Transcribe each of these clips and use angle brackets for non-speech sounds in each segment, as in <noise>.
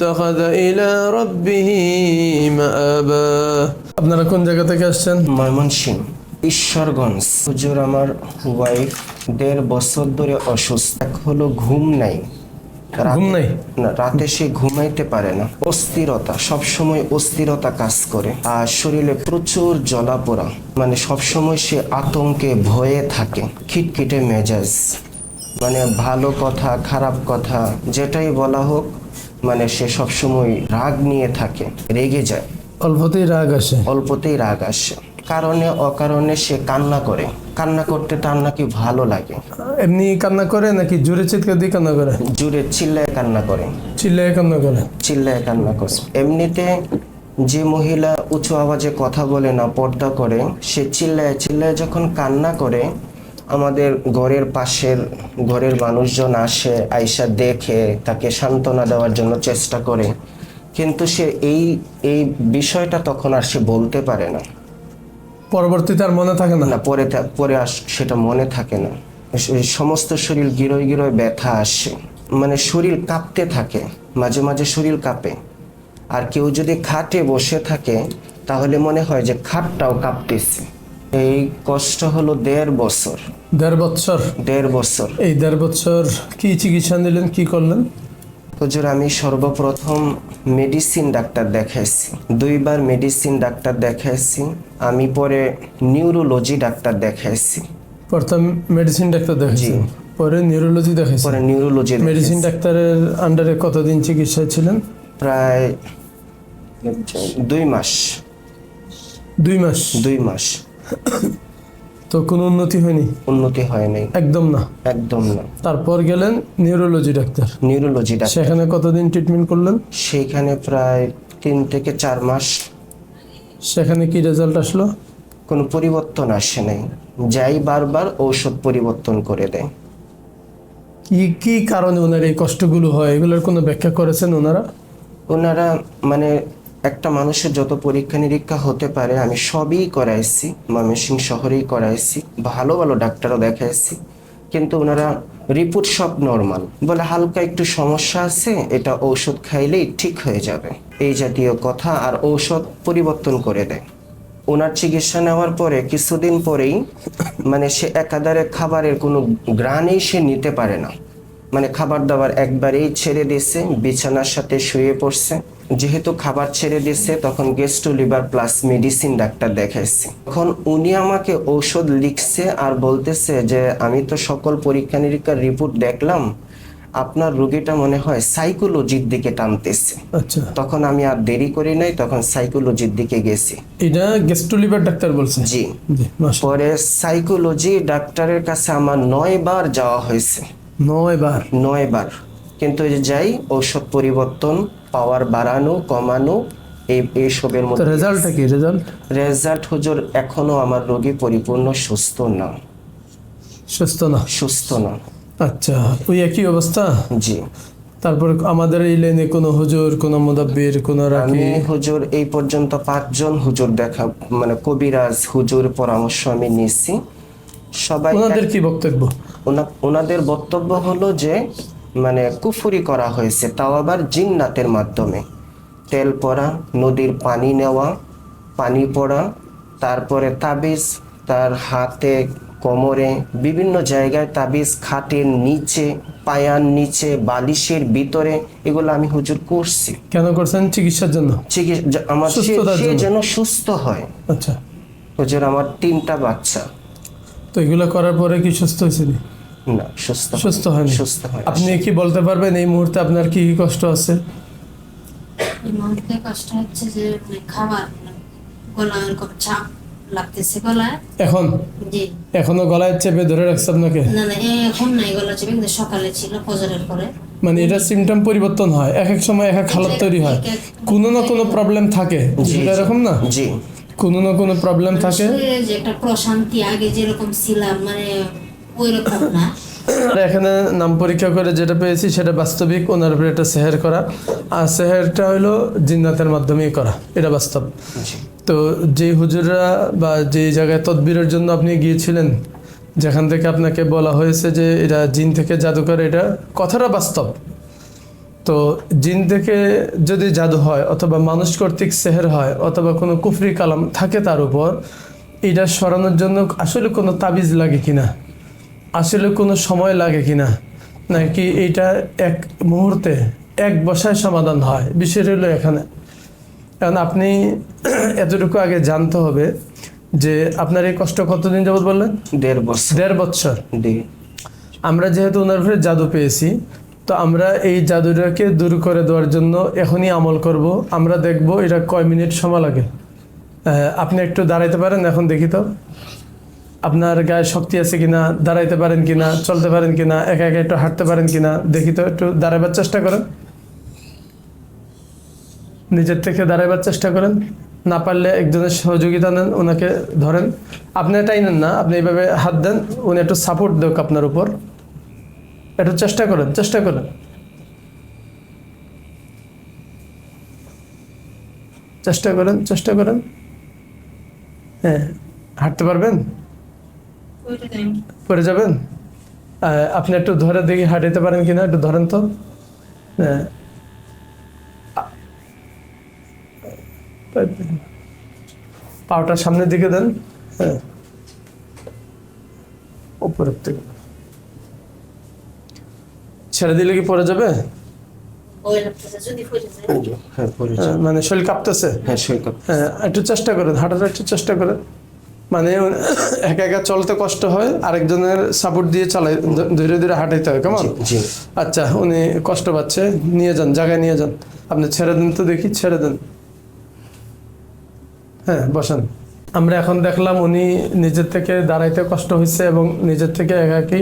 شاء اتخذ إلى ربه مآبا আপনারা কোন জায়গা থেকে আসছেন ময়মনসিং ঈশ্বরগঞ্জ হুজুর আমার ওয়াইফ দেড় বছর ধরে অসুস্থ এক হলো ঘুম নাই রাতে- ঘুম নাই? না রাতে সে ঘুমাইতে পারে না অস্থিরতা সব সময় অস্থিরতা কাজ করে আর শরীরে প্রচুর জ্বলাপোড়া মানে সব সময় সে আতঙ্কে ভয়ে থাকে খিটখিটে মেজাজ মানে ভালো কথা খারাপ কথা যেটাই বলা হোক মানে সে সব সময় রাগ নিয়ে থাকে রেগে যায়। অল্পতেই রাগ আসে। অল্পতেই রাগ আসে। কারণে অকারণে সে কান্না করে। কান্না করতে তার নাকি ভালো লাগে। এমনি কান্না করে নাকি জোরে চিৎকার দিয়ে কান্না করে? জুড়ে চিল্লায় কান্না করে। চিল্লায় কান্না করে। চিল্লায় কান্না করে। এমনিতে যে মহিলা উঁচু আওয়াজে কথা বলে না পর্দা করে সে চিল্লায় চিল্লায় যখন কান্না করে আমাদের ঘরের পাশের ঘরের মানুষজন আসে আইসা দেখে তাকে সান্ত্বনা দেওয়ার জন্য চেষ্টা করে। কিন্তু সে এই এই বিষয়টা তখন আর সে বলতে পারে না। পরবর্তীতে আর মনে থাকে না? না পরে পরে আর সেটা মনে থাকে না। সমস্ত শরীর গিরোয় গিরোয় ব্যথা আসে। মানে শরীর কাঁপতে থাকে মাঝে মাঝে শরীর কাঁপে। আর কেউ যদি খাটে বসে থাকে তাহলে মনে হয় যে খাটটাও কাঁপতেছে। এই কষ্ট হলো দেড় বছর। দেড় বছর দেড় বছর এই দেড় বছর কি চিকিৎসা নিলেন কি করলেন? হুজুর আমি সর্বপ্রথম মেডিসিন ডাক্তার দেখাইছি। দুইবার মেডিসিন ডাক্তার দেখাইছি। আমি পরে নিউরোলজি ডাক্তার দেখাইছি। প্রথম মেডিসিন ডাক্তার দেখাইছেন পরে নিউরোলজি দেখাইছেন? পরে নিউরোলজি মেডিসিন ডাক্তারের আন্ডারে কতদিন চিকিৎসায় ছিলেন? প্রায় দুই মাস। দুই মাস? দুই মাস। তো কোনো উন্নতি হয়নি? উন্নতি হয় নাই একদম না? একদম না। তারপর গেলেন নিউরোলজি ডাক্তার। Neurology doctor. সেখানে কতদিন ট্রিটমেন্ট করলেন? সেখানে প্রায় তিন থেকে চার মাস। সেখানে কি রেজাল্ট আসলো? কোনো পরিবর্তন আসে নাই। যাই বারবার ঔষধ পরিবর্তন করে দেয়। কি কি কারণে ওনার এই কষ্টগুলো হয়? এগুলোর কোনো ব্যাখ্যা করেছেন ওনারা? ওনারা মানে একটা মানুষের যত পরীক্ষা নিরীক্ষা হতে পারে, আমি সবই করাইছি। ময়মনসিং শহরেই করাইছি। ভালো ভালো ডাক্তারও দেখাইছি। কিন্তু ওনারা রিপোর্ট সব নর্মাল। বলে হালকা একটু সমস্যা আছে, এটা ঔষধ খাইলেই ঠিক হয়ে যাবে। এই জাতীয় কথা আর ঔষধ পরিবর্তন করে দেয়। ওনার চিকিৎসা নেওয়ার পরে কিছুদিন পরেই মানে সে একাধারে খাবারের কোনো গ্রানেই সে নিতে পারে না। মানে খাবার দাবার একবারেই ছেড়ে দিয়েছে বিছানার সাথে শুয়ে পড়ছে। যেহেতু খাবার ছেড়ে দিয়েছে তখন gastro liver plus medicine doctor দেখাইছে। তখন উনি আমাকে ঔষধ লিখছে আর বলতেছে যে আমি তো সকল পরীক্ষা নিরীক্ষার রিপোর্ট দেখলাম আপনার রোগীটা মনে হয় সাইকোলজির দিকে টানতেছে। আচ্ছা। তখন আমি আর দেরি করি নাই তখন সাইকোলজির দিকে গেছি। এটা গেস্ট্রোলিভার ডাক্তার বলছে জি। জি পরে সাইকোলজি ডাক্তারের কাছে আমার নয় বার যাওয়া হয়েছে। নয় বার নয় বার কিন্তু যাই ঔষধ পরিবর্তন পাওয়ার বাড়ানো কমানো এই এইসবের মধ্যে রেজাল্টটা কি? রেজাল্ট? রেজাল্ট হুজুর এখনও আমার রোগী পরিপূর্ণ সুস্থ না। সুস্থ না? সুস্থ না। আচ্ছা ওই একই অবস্থা? জি। তারপর আমাদের এই লাইনে কোনো হুজুর কোনো মুদাব্বির কোনো রাখি? হুজুর এই পর্যন্ত পাঁচজন হুজুর দেখা মানে কবিরাজ হুজুর পরামর্শ আমি নিয়েছি। সবাই ওনাদের কি বক্তব্য? ওনাদের বক্তব্য হলো যে মানে কুফুরি করা হয়েছে তাও আবার জিন্নাতের মাধ্যমে। তেল পরা নদীর পানি নেওয়া পানি পড়া তারপরে তাবিজ তার হাতে কোমরে বিভিন্ন জায়গায় তাবিজ খাটের নিচে পায়ার নিচে বালিশের ভিতরে এগুলো আমি হুজুর করছি। কেন করছেন? চিকিৎসার জন্য? চিকিৎসা আমার সে-। যেন সুস্থ হয়। আচ্ছা। হুজুর আমার তিনটা বাচ্চা। তো এগুলো করার পরে কি সুস্থ হয়েছিল? না সুস্থ সুস্থ হয়নি। সুস্থ হয় আপনি কি বলতে পারবেন এই মুহূর্তে আপনার কি কি কষ্ট আছে? এই মুহূর্তে কষ্ট হচ্ছে যে মানে খাবার এরকম চাপ লাগতেছে গলা এখন? জি। এখনও গলায় চেপে ধরে রাখছে আপনাকে? না না এখন নাই গলা চেপে কিন্তু সকালে ছিল ফজরের পরে। মানে এটা সিমটম পরিবর্তন হয়। এক এক সময় এক এক হালত তৈরি হয়। কোনো না কোনো প্রবলেম থাকে। এরকম না? জি। কোনো না কোনো প্রবলেম থাকে। শরীরে যে একটা প্রশান্তি আগে যেরকম ছিলাম মানে ওই রকম না আর এখানে নাম পরীক্ষা করে যেটা পেয়েছি সেটা বাস্তবিক ওনার উপরে একটা সেহের করা। আর সেহেরটা হলো জিন্নাতের মাধ্যমেই করা এটা বাস্তব। তো যেই হুজুররা বা যেই জায়গায় তদবিরের জন্য আপনি গিয়েছিলেন যেখান থেকে আপনাকে বলা হয়েছে যে এটা জিন থেকে জাদু করে এটা কথাটা বাস্তব। তো জিন থেকে যদি জাদু হয় অথবা মানুষ কর্তৃক সেহের হয় অথবা কোনো কুফরি কালাম থাকে তার উপর এটা সরানোর জন্য আসলে কোনো তাবিজ লাগে কিনা? আসলে কোনো সময় লাগে কিনা? নাকি এটা এক মুহূর্তে এক বসায় সমাধান হয়? বিষয়টা হলো এখানে। কারণ আপনি <clears throat> এতটুকু আগে জানতে হবে যে আপনার এই কষ্ট কতদিন যাবত বললেন? দেড় বছর। দেড় বছর আমরা যেহেতু ওনার উপরে জাদু পেয়েছি তো আমরা এই জাদুটাকে দূর করে দেওয়ার জন্য এখনই আমল করব। আমরা দেখব এটা কয় মিনিট সময় লাগে। আপনি একটু দাঁড়াইতে পারেন, এখন দেখি তো। আপনার গায়ে শক্তি আছে কিনা, দাঁড়াইতে পারেন কিনা, চলতে পারেন কিনা, একা একা একটু হাঁটতে পারেন কিনা, দেখি তো, একটু দাঁড়াবার চেষ্টা করেন। নিজের থেকে দাঁড়াবার চেষ্টা করেন। না পারলে একজনের সহযোগিতা নেন, ওনাকে ধরেন। আপনি এটাই নেন না, আপনি এইভাবে হাত দেন, উনি একটু সাপোর্ট দেখ আপনার উপর। একটু চেষ্টা করেন চেষ্টা করেন। চেষ্টা করেন চেষ্টা করেন। হ্যাঁ হাঁটতে পারবেন? পরে যাবেন? আপনি একটু ধরে দেখি হাঁটাইতে পারেন কিনা একটু ধরেন তো। হ্যাঁ। পাওটার সামনের দিকে দেন। হ্যাঁ। উপরের থেকে ছেড়ে দিলে কি পড়ে যাবে। হ্যাঁ মানে শরীর কাঁপতেছে? হ্যাঁ সৈকত হ্যাঁ একটু চেষ্টা করেন হাঁটার একটু চেষ্টা করেন। মানে একা একা চলতে কষ্ট হয় আরেকজনের সাপোর্ট দিয়ে চালাই ধীরে ধীরে হাঁটাইতে হয় কেমন? আচ্ছা উনি কষ্ট পাচ্ছে নিয়ে যান জায়গায় নিয়ে যান। আপনি ছেড়ে দেন তো দেখি ছেড়ে দেন। হ্যাঁ বসেন। আমরা এখন দেখলাম উনি নিজের থেকে দাঁড়াইতে কষ্ট হয়েছে এবং নিজের থেকে একাকি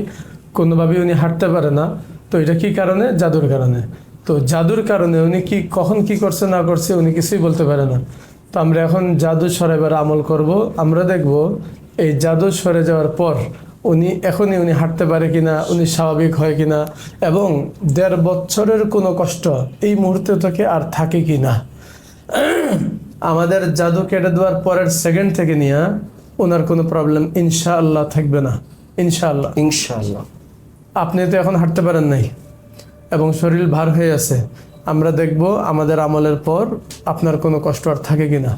কোনোভাবেই উনি হাঁটতে পারে না। তো এটা কি কারণে? জাদুর কারণে। তো জাদুর কারণে উনি কি, কখন কি করছে, না করছে উনি কিছুই বলতে পারে না। তো আমরা এখন জাদু সরাইবার আমল করব। আমরা দেখব এই জাদু সরে যাওয়ার পর উনি, এখনই উনি হাঁটতে পারে কিনা, উনি স্বাভাবিক হয় কিনা, এবং দেড় বছরের কোনো কষ্ট এই মুহূর্তে থেকে আর থাকে কি না আমাদের জাদু কেটে দেওয়ার পরের সেকেন্ড থেকে নিয়ে ওনার কোনো প্রবলেম ইনশাআল্লাহ থাকবে না। ইনশাআল্লাহ। ইনশাআল্লাহ। আপনি তো এখন হাঁটতে পারেন নাই এবং শরীর ভার হয়ে আছে, আমরা দেখব আমাদের আমলের পর আপনার কোনো কষ্ট আর থাকে কি না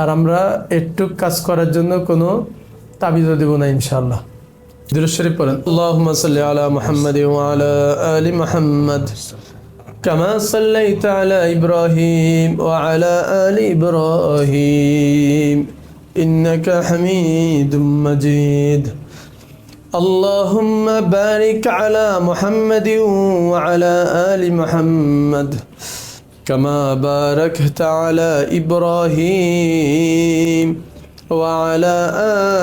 আর আমরা একটু কাজ করার জন্য কোনো তাবিজও দেব না ইনশাল্লাহ দুরুশরীফ পড়েন, আল্লাহুম্মা সাল্লি আলা আলি মুহাম্মাদ কামা সাল্লাইতা আলা ইব্রাহিম ওয়া আলা আলি ইব্রাহিম ইন্নাকা মাজিদ। اللهم بارك على محمد وعلى آل محمد كما باركت على إبراهيم وعلى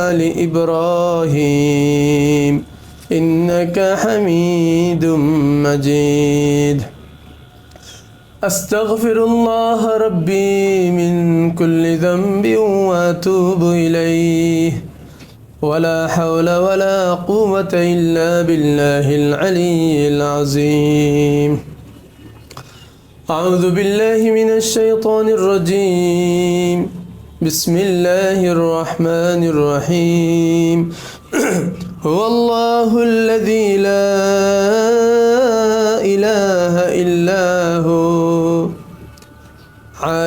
آل إبراهيم إنك حميد مجيد. أستغفر الله ربي من كل ذنب وأتوب إليه. ولا حول ولا قوة إلا بالله العلي العظيم. أعوذ بالله من الشيطان الرجيم. بسم الله الرحمن الرحيم. <clears throat> هو الله الذي لا إله إلا هو.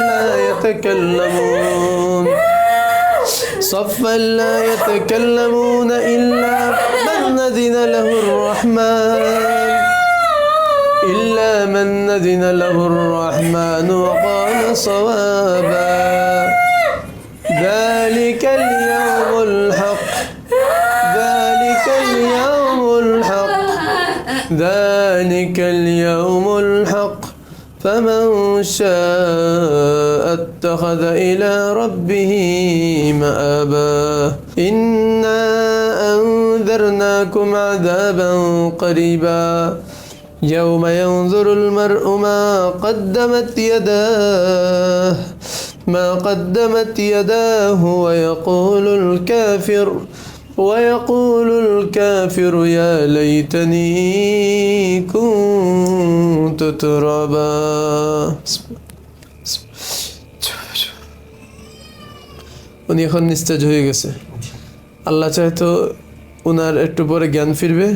لا يتكلمون. صفا لا يتكلمون إلا من أذن له الرحمن. إلا من أذن له الرحمن وقال صوابا. ذلك اليوم الحق. ذلك اليوم الحق. ذلك اليوم فمن شاء اتخذ إلى ربه مآبا. إنا أنذرناكم عذابا قريبا. يوم ينظر المرء ما قدمت يداه ما قدمت يداه ويقول الكافر ويقول الكافر يا ليتني كنت ترابا উনি এখন নিস্তেজ হয়ে গেছে আল্লাহ চাইতো ওনার একটু পরে জ্ঞান ফিরবে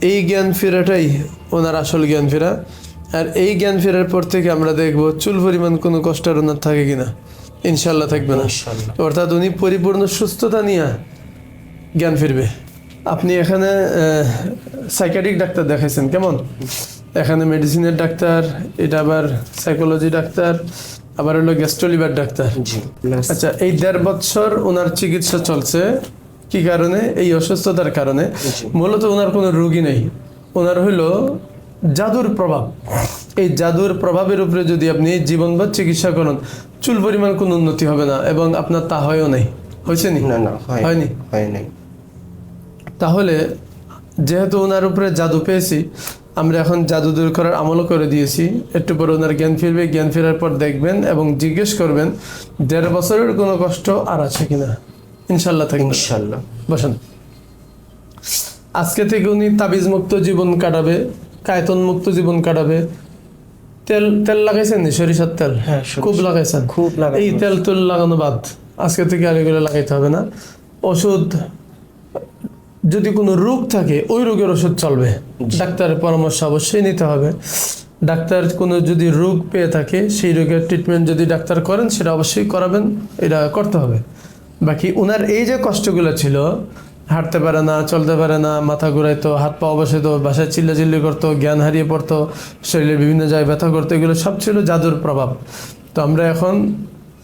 এই জ্ঞান ফেরাটাই ওনার আসল জ্ঞান ফেরা আর এই জ্ঞান ফেরার পর থেকে আমরা দেখব চুল পরিমাণ কোনো কষ্ট আর ওনার থাকে কিনা ইনশাল্লাহ থাকবে না ইনশাল্লাহ। অর্থাৎ উনি পরিপূর্ণ সুস্থতা নিয়ে জ্ঞান ফিরবে। আপনি এখানে সাইকাটিক ডাক্তার দেখাইছেন কেমন? এখানে মেডিসিনের ডাক্তার এটা আবার সাইকোলজি ডাক্তার আবার হলো গ্যাস্ট্রোলিভার ডাক্তার। আচ্ছা এই দেড় বছর ওনার চিকিৎসা চলছে কি কারণে? এই অসুস্থতার কারণে। মূলত ওনার কোনো রোগী নেই। ওনার হইল জাদুর প্রভাব। এই জাদুর প্রভাবের উপরে যদি আপনি জীবনভর চিকিৎসা করেন চুল পরিমাণ কোনো উন্নতি হবে না এবং আপনার তা হয়ও নাই। হয়েছে নি? না না হয় হয়নি? হয় নাই। তাহলে যেহেতু ওনার উপরে জাদু পেয়েছি আমরা এখন জাদু দূর করার আমলও করে দিয়েছি। একটু পরে ওনার জ্ঞান ফিরবে জ্ঞান ফেরার পর দেখবেন এবং জিজ্ঞেস করবেন দেড় বছরের কোনো কষ্ট আর আছে কিনা? ইনশাল্লাহ থাকবে। ইনশাল্লাহ বসেন। আজকে থেকে উনি তাবিজ মুক্ত জীবন কাটাবে কায়তন মুক্ত জীবন কাটাবে। তেল তেল লাগাইছেন নি? সরিষার তেল? হ্যাঁ, খুব লাগাইছেন। খুব লাগানো এই তেল তুল লাগানো বাদ। আজকে থেকে আর এগুলো লাগাইতে হবে না। ওষুধ যদি কোনো রোগ থাকে ওই রোগের ওষুধ চলবে। ডাক্তারের পরামর্শ অবশ্যই নিতে হবে। ডাক্তার কোনো যদি রোগ পেয়ে থাকে সেই রোগের ট্রিটমেন্ট যদি ডাক্তার করেন সেটা অবশ্যই করাবেন এটা করতে হবে। বাকি ওনার এই যে কষ্টগুলো ছিল হাঁটতে পারে না চলতে পারে না মাথা ঘুরাইতো হাত পা অবসিত বাসায় চিল্লাচিল্লি করতো জ্ঞান হারিয়ে পড়তো শরীরের বিভিন্ন জায়গায় ব্যথা করতো এগুলো সব ছিল জাদুর প্রভাব। তো আমরা এখন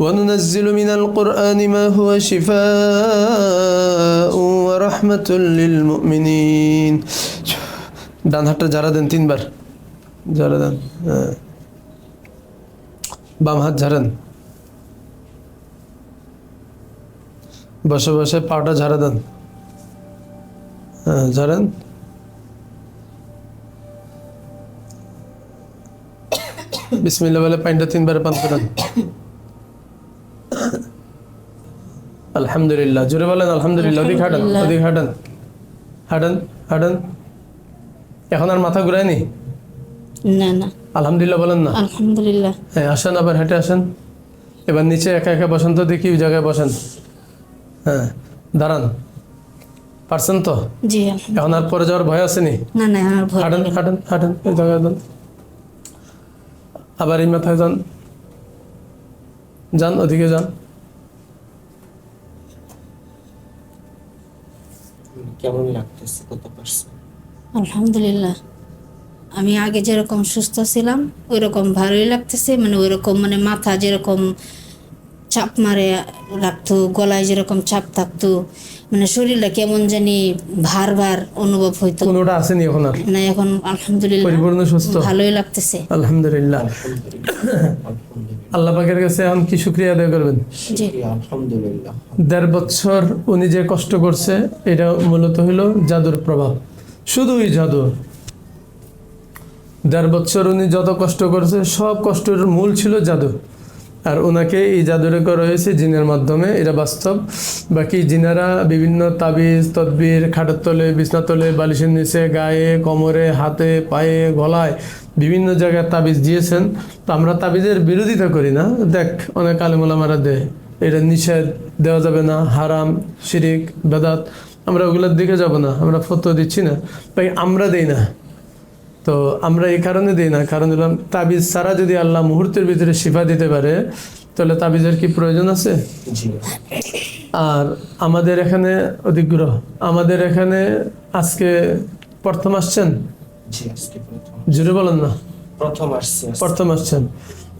وننزل من القرآن ما هو شفاء ورحمة للمؤمنين ডান হাতটা যারা দেন তিনবার যারা দেন হ্যাঁ বাম হাত ঝাড়েন বসে বসে পাটা ঝাড়া দেন হ্যাঁ ঝাড়েন বিসমিল্লা বলে পানিটা তিনবার পান করেন আলহামদুলিল্লাহ জোরে বলেন আলহামদুলিল্লাহ ওদিক হাঁটান ওদিক হাঁটান। হাঁটান হাঁটান। এখন আর মাথা ঘুরায়নি? না না। আলহামদুলিল্লাহ বলেন না। আলহামদুলিল্লাহ। হ্যাঁ আসেন আবার হেঁটে আসেন। এবার নিচে একা একা বসেন তো দেখি ওই জায়গায় বসেন। হ্যাঁ দাঁড়ান। পারছেন তো? জি এখন আর পরে যাওয়ার ভয় আসেনি? না না আমার ভয় হাঁটেন হাঁটেন হাঁটেন এই জায়গায় যান। আবার এই মাথায় যান। যান ওদিকে যান। কেমন লাগতেছে কত আলহামদুলিল্লাহ। আমি আগে যেরকম সুস্থ ছিলাম ওই রকম ভালোই লাগতেছে। মানে ওই রকম মানে মাথা যেরকম চাপ মারে রাখতো গলায় যেরকম চাপ থাকতো মানে শরীরটা কেমন জানি ভার ভার অনুভব হইতো। কোনোটা আসেনি এখন আর? না এখন আলহামদুলিল্লাহ পরিপূর্ণ সুস্থ? ভালোই লাগতেছে। আলহামদুলিল্লাহ। আলহামদুলিল্লাহ। আল্লাহ পাকের কাছে এখন কি শুক্রিয়া আদায় করবেন? আলহামদুলিল্লাহ। দেড় বছর উনি যে কষ্ট করছে এটা মূলত হলো জাদুর প্রভাব। শুধুই জাদু। দেড় বছর উনি যত কষ্ট করছে সব কষ্টের মূল ছিল জাদু। আর ওনাকে এই জাদুরে করা হয়েছে জিনের মাধ্যমে, এটা বাস্তব। বাকি জিনারা বিভিন্ন তাবিজ, তদবির, খাটের তলে বিছনা তলে, বালিশের নিচে, গায়ে, কোমরে, হাতে, পায়ে, গলায় বিভিন্ন জায়গায় তাবিজ দিয়েছেন। তো আমরা তাবিজের বিরোধিতা করি না। দেখ, অনেক আলেমুলামারা দেয়, এটা নিষেধ, দেওয়া যাবে না, হারাম, শিরিক, বেদাত। আমরা ওগুলোর দিকে যাব না, আমরা ফতো দিচ্ছি না। তাই আমরা দেই না। তো আমরা এই কারণে দিই না। কারণ দিলাম তাবিজ ছাড়া যদি আল্লাহ মুহূর্তের ভিতরে শিফা দিতে পারে তাহলে তাবিজের কি প্রয়োজন আছে? আর আমাদের এখানে অধিগ্রহ আমাদের এখানে আজকে প্রথম আসছেন? জুড়ে বলেন না। প্রথম আসছেন।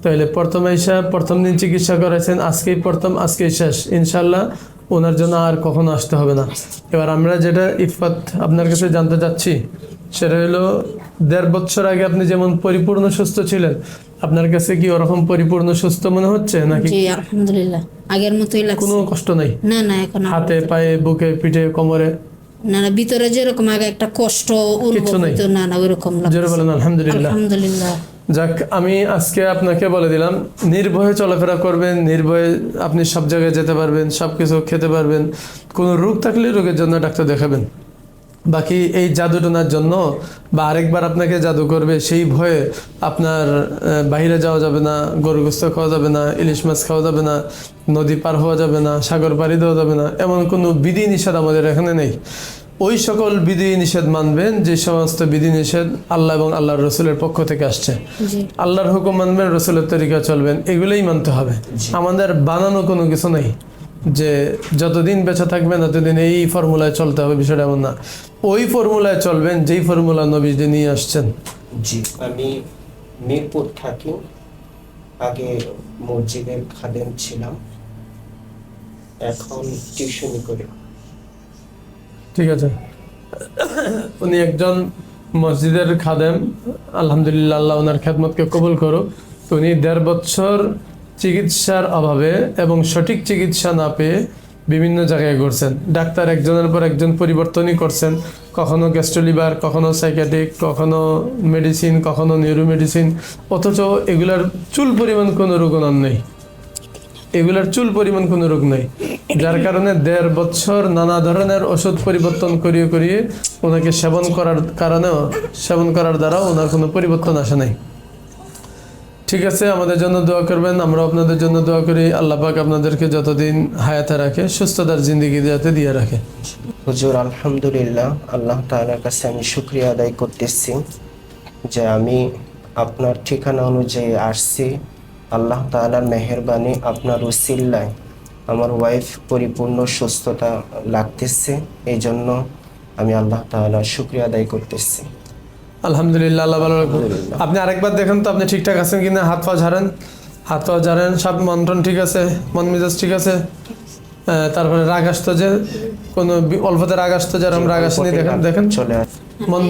তাহলে প্রথম এসা প্রথম দিন চিকিৎসা করেছেন আজকেই প্রথম আজকেই শেষ। ইনশাল্লাহ ওনার জন্য আর কখনো আসতে হবে না। এবার আমরা যেটা ইফাত আপনার কাছে জানতে চাচ্ছি সেটা হলো দেড় বছর আগে আপনি যেমন পরিপূর্ণ সুস্থ ছিলেন আপনার কাছে কি ওরকম পরিপূর্ণ সুস্থ মনে হচ্ছে নাকি? জি আলহামদুলিল্লাহ। আগের মতোই লাগছে। কোনো কষ্ট নাই? না না এখন হাতে পায়ে বুকে পিঠে কোমরে? না না ভিতরে যেরকম আগে একটা কষ্ট অনুভব। হইতো না না ওইরকম জোরে বলেন আলহামদুলিল্লাহ। আলহামদুলিল্লাহ। যাক, আমি আজকে আপনাকে বলে দিলাম, নির্ভয়ে চলাফেরা করবেন, নির্ভয়ে আপনি সব জায়গায় যেতে পারবেন সব কিছু খেতে পারবেন। কোনো রোগ থাকলে রোগের জন্য ডাক্তার দেখাবেন। বাকি এই জাদুটনার জন্য বা আরেকবার আপনাকে জাদু করবে, সেই ভয়ে আপনার বাইরে যাওয়া যাবে না গরু গোস্ত খাওয়া যাবে না, ইলিশ মাছ খাওয়া যাবে না, নদী পার হওয়া যাবে না, সাগর পাড়ি দেওয়া যাবে না, এমন কোনো বিধি নিষেধ আমাদের এখানে নেই। ওই সকল বিধি নিষেধ মানবেন যে সমস্ত বিধি নিষেধ আল্লাহ এবং আল্লাহর রসুলের পক্ষ থেকে আসছে। আল্লাহর হুকুম মানবেন রসুলের তরিকা চলবেন এগুলোই মানতে হবে। আমাদের বানানো কোনো কিছু নেই যে যতদিন বেঁচে থাকবেন ততদিন এই ফর্মুলায় চলতে হবে বিষয়টা এমন না। ওই ফর্মুলায় চলবেন যেই ফর্মুলা নবী যে নিয়ে আসছেন। জি আমি মিরপুর থাকি। আগে মসজিদের খাদেম ছিলাম। এখন টিউশনি করি। ঠিক আছে। উনি একজন মসজিদের খাদেম। আলহামদুলিল্লাহ, আল্লাহ ওনার খেদমতকে কবুল করো তো উনি দেড় বছর চিকিৎসার অভাবে এবং সঠিক চিকিৎসা না পেয়ে বিভিন্ন জায়গায় ঘুরছেন। ডাক্তার একজনের পর একজন পরিবর্তনই করছেন। কখনো গ্যাস্ট্রোলিভার, কখনো সাইকেটিক কখনো মেডিসিন, কখনো নিউরো মেডিসিন অথচ এগুলার চুল পরিমাণ কোনো রোগ নেই এগুলার চুল পরিমাণ কোনো রোগ নেই। যার কারণে দেড় বছর নানা ধরনের ওষুধ পরিবর্তন করিয়ে করিয়ে ওনাকে সেবন করার কারণেও, সেবন করার দ্বারা ওনার কোনো পরিবর্তন আসে নাই। ঠিক আছে, আমাদের জন্য দোয়া করবেন আমরা আপনাদের জন্য দোয়া করি, আল্লাহ পাক আপনাদেরকে যতদিন হায়াতে রাখে, সুস্থতার জিন্দিগি যাতে দিয়ে রাখে। হুজুর, আলহামদুলিল্লাহ, আল্লাহ তাআলার কাছে আমি শুক্রিয়া আদায় করতেছি যে আমি আপনার ঠিকানা অনুযায়ী আসছি। আল্লাহ তাআলার মেহেরবানি আপনার উসিল্লায় আমার ওয়াইফ পরিপূর্ণ সুস্থতা লাগতেছে এই জন্য আমি আল্লাহ তাআলার শুক্রিয়া আদায় করতেছি। আলহামদুলিল্লাহ আল্লাহ ভালো রাখুন আপনি আরেকবার দেখেন তো আপনি ঠিকঠাক আছেন কিনা? হাত পা ঝাড়েন। হাত পা ঝাড়েন সব মন টন ঠিক আছে? মন মেজাজ ঠিক আছে? তারপরে রাগ আসতো যে কোনো অল্পতে রাগ আসতো যেরকম রাগ আসেনি দেখেন দেখেন। চলে আস মন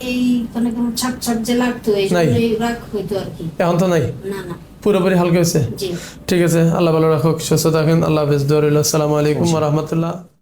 এই- মানে কোনো ছাপ ছাপ যে লাগতো নাই। এই রাগ হইতো আর কি। এখন তো নাই। না না। পুরোপুরি হালকা হয়েছে? ঠিক আছে আল্লাহ ভালো রাখুক সুস্থ থাকেন আল্লাহ হাফিজ। দৌরুল্লাহ আসসালামু আলাইকুম রহমতুল্লাহ।